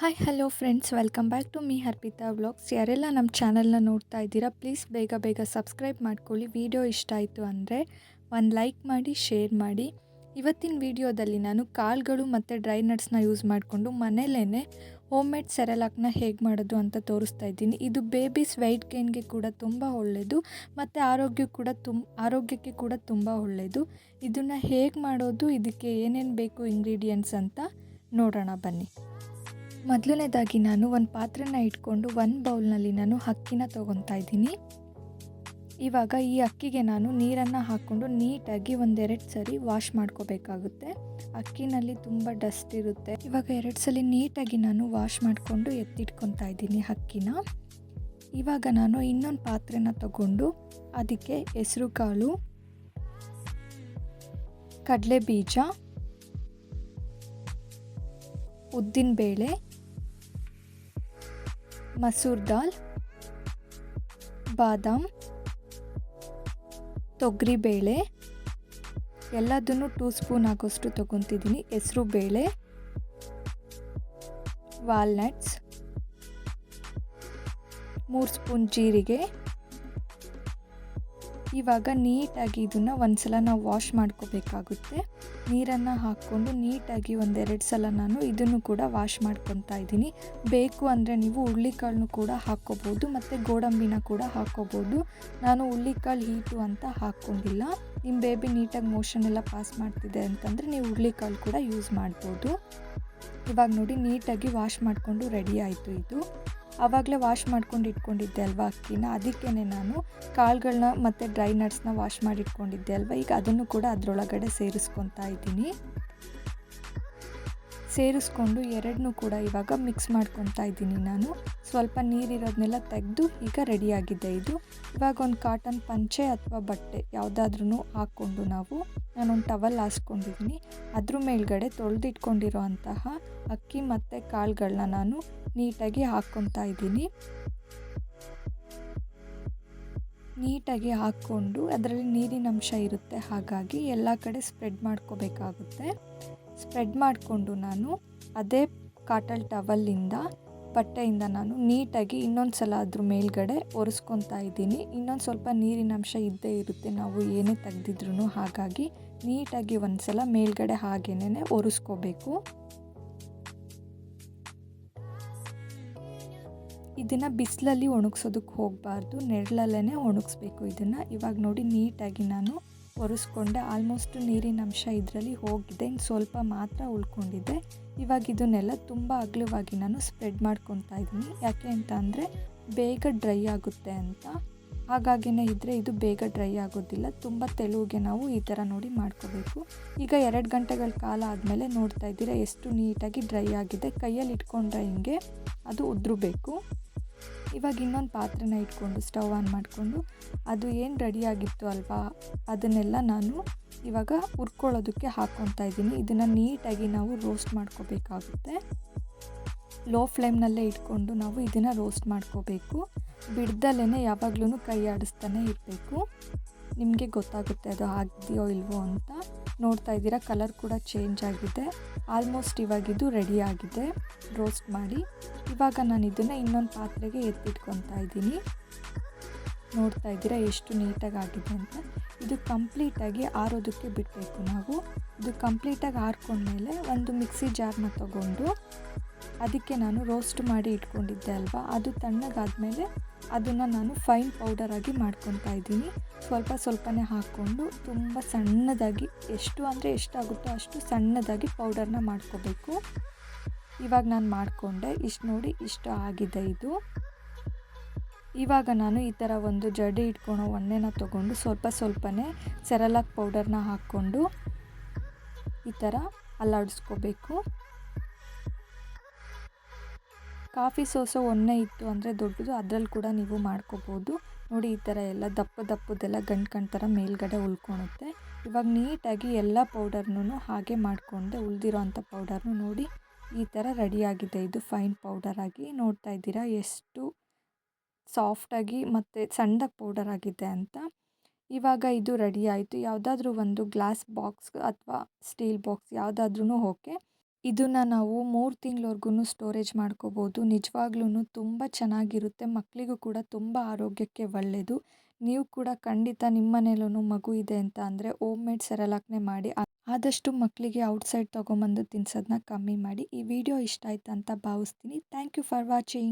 Hi hello friends welcome back to me Harpita vlogs ಯಾರೆಲ್ಲ ನಮ್ಮ ಚಾನಲ್ನ ನೋಡ್ತಾ ಇದ್ದೀರಾ ಪ್ಲೀಸ್ ಬೇಗ ಬೇಗ ಸಬ್ಸ್ಕ್ರೈಬ್ ಮಾಡ್ಕೊಳ್ಳಿ. ವಿಡಿಯೋ ಇಷ್ಟ ಆಯಿತು ಅಂದರೆ ಒಂದು ಲೈಕ್ ಮಾಡಿ ಶೇರ್ ಮಾಡಿ. ಇವತ್ತಿನ ವಿಡಿಯೋದಲ್ಲಿ ನಾನು ಕಾಳುಗಳು ಮತ್ತು ಡ್ರೈ ನಟ್ಸ್ನ ಯೂಸ್ ಮಾಡಿಕೊಂಡು ಮನೇಲೇ ಹೋಮ್ ಮೇಡ್ ಸೆರೆಲಾಕ್ನ ಹೇಗೆ ಮಾಡೋದು ಅಂತ ತೋರಿಸ್ತಾ ಇದ್ದೀನಿ. ಇದು ಬೇಬೀಸ್ ವೆಯ್ಟ್ ಗೇನ್ಗೆ ಕೂಡ ತುಂಬ ಒಳ್ಳೆಯದು ಮತ್ತು ಆರೋಗ್ಯ ಕೂಡ ತುಂಬ ಆರೋಗ್ಯಕ್ಕೆ ಕೂಡ ತುಂಬ ಒಳ್ಳೆಯದು ಇದನ್ನು ಹೇಗೆ ಮಾಡೋದು, ಇದಕ್ಕೆ ಏನೇನು ಬೇಕು ಇಂಗ್ರೀಡಿಯೆಂಟ್ಸ್ ಅಂತ ನೋಡೋಣ ಬನ್ನಿ. ಮೊದಲನೇದಾಗಿ ನಾನು ಒಂದು ಪಾತ್ರೆನ ಇಟ್ಕೊಂಡು ಒಂದು ಬೌಲ್ನಲ್ಲಿ ನಾನು ಅಕ್ಕಿನ ತೊಗೊತಾ ಇದ್ದೀನಿ. ಇವಾಗ ಈ ಅಕ್ಕಿಗೆ ನಾನು ನೀರನ್ನು ಹಾಕ್ಕೊಂಡು ನೀಟಾಗಿ ಒಂದೆರಡು ಸರಿ ವಾಶ್ ಮಾಡ್ಕೋಬೇಕಾಗುತ್ತೆ. ಅಕ್ಕಿನಲ್ಲಿ ತುಂಬ ಡಸ್ಟ್ ಇರುತ್ತೆ. ಇವಾಗ ಎರಡು ಸಲ ನೀಟಾಗಿ ನಾನು ವಾಶ್ ಮಾಡಿಕೊಂಡು ಎತ್ತಿಟ್ಕೊತಾ ಇದ್ದೀನಿ ಅಕ್ಕಿನ. ಇವಾಗ ನಾನು ಇನ್ನೊಂದು ಪಾತ್ರೆನ ತಗೊಂಡು ಅದಕ್ಕೆ ಹೆಸರುಕಾಳು ಕಡಲೆ ಬೀಜ ಉದ್ದಿನಬೇಳೆ ಮಸೂರ್ ದಾಲ್, ಬಾದಾಮ್ ತೊಗರಿಬೇಳೆ ಎಲ್ಲದನ್ನು ಟೂ ಸ್ಪೂನ್ ಆಗೋಷ್ಟು ತೊಗೊತಿದ್ದೀನಿ. ಹೆಸರು ಬೇಳೆ ವಾಲ್ನಟ್ಸ್ ಮೂರು ಸ್ಪೂನ್ ಜೀರಿಗೆ. ಇವಾಗ ನೀಟಾಗಿ ಇದನ್ನು ಒಂದ್ಸಲ ನಾವು ವಾಶ್ ಮಾಡ್ಕೋಬೇಕಾಗುತ್ತೆ. ನೀರನ್ನು ಹಾಕ್ಕೊಂಡು ನೀಟಾಗಿ ಒಂದೆರಡು ಸಲ ನಾನು ಇದನ್ನು ಕೂಡ ವಾಶ್ ಮಾಡ್ಕೊತಾ ಇದ್ದೀನಿ. ಬೇಕು ಅಂದರೆ ನೀವು ಹುಳ್ಳಿಕಾಳನ್ನು ಕೂಡ ಹಾಕ್ಕೋಬೋದು ಮತ್ತು ಗೋಡಂಬಿನ ಕೂಡ ಹಾಕ್ಕೋಬೋದು. ನಾನು ಹುಳ್ಳಿಕಾಳು ಹೀಟು ಅಂತ ಹಾಕ್ಕೊಂಡಿಲ್ಲ. ನಿಮ್ಮ ಬೇಬಿ ನೀಟಾಗಿ ಮೋಷನ್ ಎಲ್ಲ ಪಾಸ್ ಮಾಡ್ತಿದೆ ಅಂತಂದರೆ ನೀವು ಹುಳ್ಳಿಕಾಳು ಕೂಡ ಯೂಸ್ ಮಾಡ್ಬೋದು. ಇವಾಗ ನೋಡಿ ನೀಟಾಗಿ ವಾಶ್ ಮಾಡಿಕೊಂಡು ರೆಡಿ ಆಯಿತು ಇದು. ಆವಾಗಲೇ ವಾಶ್ ಮಾಡ್ಕೊಂಡು ಇಟ್ಕೊಂಡಿದ್ದೆ ಅಲ್ವಾ ಅಕ್ಕಿನ? ಅದಕ್ಕೇ ನಾನು ಕಾಳುಗಳನ್ನ ಮತ್ತು ಡ್ರೈ ನಟ್ಸ್ನ ವಾಶ್ ಮಾಡಿ ಇಟ್ಕೊಂಡಿದ್ದೆ ಅಲ್ವಾ? ಈಗ ಅದನ್ನು ಕೂಡ ಅದರೊಳಗಡೆ ಸೇರಿಸ್ಕೊತಾ ಇದ್ದೀನಿ. ಸೇರಿಸ್ಕೊಂಡು ಎರಡನ್ನೂ ಕೂಡ ಇವಾಗ ಮಿಕ್ಸ್ ಮಾಡ್ಕೊತಾ ಇದ್ದೀನಿ ನಾನು. ಸ್ವಲ್ಪ ನೀರಿರೋದನ್ನೆಲ್ಲ ತೆಗೆದು ಈಗ ರೆಡಿಯಾಗಿದೆ ಇದು. ಇವಾಗ ಒಂದು ಕಾಟನ್ ಪಂಚೆ ಅಥವಾ ಬಟ್ಟೆ ಯಾವುದಾದ್ರೂ ಹಾಕ್ಕೊಂಡು ನಾವು ನಾನೊಂದು ಟವಲ್ ಹಾಸ್ಕೊಂಡಿದ್ದೀನಿ ಅದ್ರ ಮೇಲ್ಗಡೆ ತೊಳೆದಿಟ್ಕೊಂಡಿರೋ ಅಂತಹ ಅಕ್ಕಿ ಮತ್ತು ಕಾಳುಗಳನ್ನ ನಾನು ನೀಟಾಗಿ ಹಾಕ್ಕೊತಾ ಇದ್ದೀನಿ. ನೀಟಾಗಿ ಹಾಕ್ಕೊಂಡು ಅದರಲ್ಲಿ ನೀರಿನ ಅಂಶ ಇರುತ್ತೆ. ಹಾಗಾಗಿ ಎಲ್ಲ ಕಡೆ ಸ್ಪ್ರೆಡ್ ಮಾಡ್ಕೋಬೇಕಾಗುತ್ತೆ. ಸ್ಪ್ರೆಡ್ ಮಾಡಿಕೊಂಡು ನಾನು ಅದೇ ಕಾಟಲ್ ಟವಲ್ಲಿಂದ ಬಟ್ಟೆಯಿಂದ ನಾನು ನೀಟಾಗಿ ಇನ್ನೊಂದು ಸಲ ಅದ್ರ ಮೇಲ್ಗಡೆ ಒರೆಸ್ಕೊತಾ ಇದ್ದೀನಿ. ಇನ್ನೊಂದು ಸ್ವಲ್ಪ ನೀರಿನ ಅಂಶ ಇದ್ದೇ ಇರುತ್ತೆ. ನಾವು ಏನೇ ತೆಗ್ದಿದ್ರು ಹಾಗಾಗಿ ನೀಟಾಗಿ ಒಂದು ಸಲ ಮೇಲ್ಗಡೆ ಹಾಗೇನೆ ಒರೆಸ್ಕೋಬೇಕು. ಇದನ್ನು ಬಿಸಿಲಲ್ಲಿ ಒಣಗಿಸೋದಕ್ಕೆ ಹೋಗಬಾರ್ದು. ನೆರಳಲ್ಲೇ ಒಣಗಿಸ್ಬೇಕು ಇದನ್ನು. ಇವಾಗ ನೋಡಿ ನೀಟಾಗಿ ನಾನು ಒರೆಸ್ಕೊಂಡೆ ಆಲ್ಮೋಸ್ಟ್ ನೀರಿನ ಅಂಶ ಇದರಲ್ಲಿ ಹೋಗಿದೆ. ಇನ್ನು ಸ್ವಲ್ಪ ಮಾತ್ರ ಉಳ್ಕೊಂಡಿದೆ. ಇವಾಗ ಇದನ್ನೆಲ್ಲ ತುಂಬ ಅಗಲವಾಗಿ ನಾನು ಸ್ಪ್ರೆಡ್ ಮಾಡ್ಕೊತಾ ಇದ್ದೀನಿ. ಯಾಕೆ ಅಂತ ಅಂದರೆ ಬೇಗ ಡ್ರೈ ಆಗುತ್ತೆ ಅಂತ. ಹಾಗಾಗಿನೇ ಇದ್ದರೆ ಇದು ಬೇಗ ಡ್ರೈ ಆಗೋದಿಲ್ಲ. ತುಂಬ ತೆಳುವಿಗೆ ನಾವು ಈ ಥರ ನೋಡಿ ಮಾಡ್ಕೋಬೇಕು. ಈಗ ಎರಡು ಗಂಟೆಗಳ ಕಾಲ ಆದಮೇಲೆ ನೋಡ್ತಾ ಇದ್ದೀರಾ ಎಷ್ಟು ನೀಟಾಗಿ ಡ್ರೈ ಆಗಿದೆ. ಕೈಯಲ್ಲಿ ಇಟ್ಕೊಂಡ್ರೆ ಹಿಂಗೆ? ಅದು ಉದ್ರಬೇಕು. ಇವಾಗ ಇನ್ನೊಂದು ಪಾತ್ರೆನ ಇಟ್ಕೊಂಡು ಸ್ಟವ್ ಆನ್ ಮಾಡಿಕೊಂಡು ಅದು ಏನು ರೆಡಿಯಾಗಿತ್ತು ಅಲ್ವಾ, ಅದನ್ನೆಲ್ಲ ನಾನು ಇವಾಗ ಹುರ್ಕೊಳ್ಳೋದಕ್ಕೆ ಹಾಕ್ಕೊತಾ ಇದ್ದೀನಿ. ಇದನ್ನು ನೀಟಾಗಿ ನಾವು ರೋಸ್ಟ್ ಮಾಡ್ಕೋಬೇಕಾಗುತ್ತೆ. ಲೋ ಫ್ಲೇಮ್ನಲ್ಲೇ ಇಟ್ಕೊಂಡು ನಾವು ಇದನ್ನು ರೋಸ್ಟ್ ಮಾಡ್ಕೋಬೇಕು. ಬಿಡ್ದಲ್ಲೇ ಯಾವಾಗ್ಲೂ ಕೈ ಆಡಿಸ್ತಾನೆ ಇರಬೇಕು. ನಿಮಗೆ ಗೊತ್ತಾಗುತ್ತೆ ಅದು ಆಗಿದೆಯೋ ಇಲ್ವೋ ಅಂತ. ನೋಡ್ತಾ ಇದ್ದೀರಾ ಕಲರ್ ಕೂಡ ಚೇಂಜ್ ಆಗಿದೆ. ಆಲ್ಮೋಸ್ಟ್ ಇವಾಗಿದು ರೆಡಿ ಆಗಿದೆ. ರೋಸ್ಟ್ ಮಾಡಿ. ಇವಾಗ ನಾನು ಇದನ್ನು ಇನ್ನೊಂದು ಪಾತ್ರೆಗೆ ಎತ್ತಿಟ್ಕೊತಾ ಇದ್ದೀನಿ. ನೋಡ್ತಾ ಇದ್ದೀರಾ ಎಷ್ಟು ನೀಟಾಗಿ ಆಗಿದೆ ಅಂತ. ಇದು ಕಂಪ್ಲೀಟಾಗಿ ಆರೋದಕ್ಕೆ ಬಿಡಬೇಕು ನಾವು. ಇದು ಕಂಪ್ಲೀಟಾಗಿ ಆರ್ಕೊಂಡ್ಮೇಲೆ ಒಂದು ಮಿಕ್ಸಿ ಜಾರ್ನ ತಗೊಂಡು ಅದಕ್ಕೆ ನಾನು ರೋಸ್ಟ್ ಮಾಡಿ ಇಟ್ಕೊಂಡಿದ್ದೆ ಅಲ್ವಾ? ಅದು ತಣ್ಣಗಾದಮೇಲೆ ಅದನ್ನು ನಾನು ಫೈನ್ ಪೌಡರಾಗಿ ಮಾಡ್ಕೊತಾ ಇದ್ದೀನಿ. ಸ್ವಲ್ಪ ಸ್ವಲ್ಪನೇ ಹಾಕ್ಕೊಂಡು ತುಂಬ ಸಣ್ಣದಾಗಿ ಎಷ್ಟು ಅಂದರೆ ಎಷ್ಟಾಗುತ್ತೋ ಅಷ್ಟು ಸಣ್ಣದಾಗಿ ಪೌಡರ್ನ ಮಾಡ್ಕೋಬೇಕು. ಇವಾಗ ನಾನು ಮಾಡಿಕೊಂಡೆ. ಇಷ್ಟು ನೋಡಿ ಇಷ್ಟು ಆಗಿದೆ ಇದು. ಇವಾಗ ನಾನು ಈ ಥರ ಒಂದು ಜಡಿ ಇಟ್ಕೊಳೋ ಒಣ್ಣೆನ ತೊಗೊಂಡು ಸ್ವಲ್ಪ ಸ್ವಲ್ಪನೇ ಸೆರಲಾಕ್ ಪೌಡರ್ನ ಹಾಕ್ಕೊಂಡು ಈ ಥರ ಅಲ್ಲಾಡಿಸ್ಕೋಬೇಕು. ಕಾಫಿ ಸೋಸೋ ಒಂದೇ ಇತ್ತು ಅಂದರೆ ದೊಡ್ಡದು, ಅದರಲ್ಲಿ ಕೂಡ ನೀವು ಮಾಡ್ಕೋಬೋದು. ನೋಡಿ ಈ ಥರ ಎಲ್ಲ ದಪ್ಪ ದಪ್ಪದೆಲ್ಲ ಗಂಟು ಗಂಟು ಥರ ಮೇಲ್ಗಡೆ ಉಳ್ಕೊಳುತ್ತೆ ಇವಾಗ ನೀಟಾಗಿ ಎಲ್ಲ ಪೌಡರ್ನೂ ಹಾಗೆ ಮಾಡಿಕೊಂಡೆ ಉಳಿದಿರೋ ಅಂಥ ಪೌಡರ್ನು ನೋಡಿ ಈ ಥರ ರೆಡಿಯಾಗಿದೆ. ಇದು ಫೈನ್ ಪೌಡರಾಗಿ ನೋಡ್ತಾ ಇದ್ದೀರಾ, ಎಷ್ಟು ಸಾಫ್ಟಾಗಿ ಮತ್ತು ಸಣ್ಣದಾಗಿ ಪೌಡರ್ ಆಗಿದೆ ಅಂತ. ಇವಾಗ ಇದು ರೆಡಿ ಆಯಿತು. ಯಾವುದಾದ್ರೂ ಒಂದು ಗ್ಲಾಸ್ ಬಾಕ್ಸ್ ಅಥವಾ ಸ್ಟೀಲ್ ಬಾಕ್ಸ್ ಯಾವುದಾದ್ರೂ ಓಕೆ. ಇದನ್ನು ನಾವು ಮೂರು ತಿಂಗಳವರೆಗೂ ಸ್ಟೋರೇಜ್ ಮಾಡ್ಕೋಬೋದು. ನಿಜವಾಗ್ಲೂ ತುಂಬ ಚೆನ್ನಾಗಿರುತ್ತೆ. ಮಕ್ಕಳಿಗೂ ಕೂಡ ತುಂಬ ಆರೋಗ್ಯಕ್ಕೆ ಒಳ್ಳೆಯದು ನೀವು ಕೂಡ ಖಂಡಿತ ನಿಮ್ಮ ಮನೇಲೂ ಮಗು ಇದೆ ಅಂತ ಅಂದರೆ ಓಮ್ ಮೇಡ್ ಸೆರಲಾಕ್ನೆ ಮಾಡಿ ಆದಷ್ಟು ಮಕ್ಕಳಿಗೆ ಔಟ್ಸೈಡ್ ತೊಗೊಂಬಂದು ತಿನ್ಸೋದನ್ನ ಕಮ್ಮಿ ಮಾಡಿ. ಈ ವಿಡಿಯೋ ಇಷ್ಟ ಆಯ್ತು ಅಂತ ಭಾವಿಸ್ತೀನಿ. Thank you for watching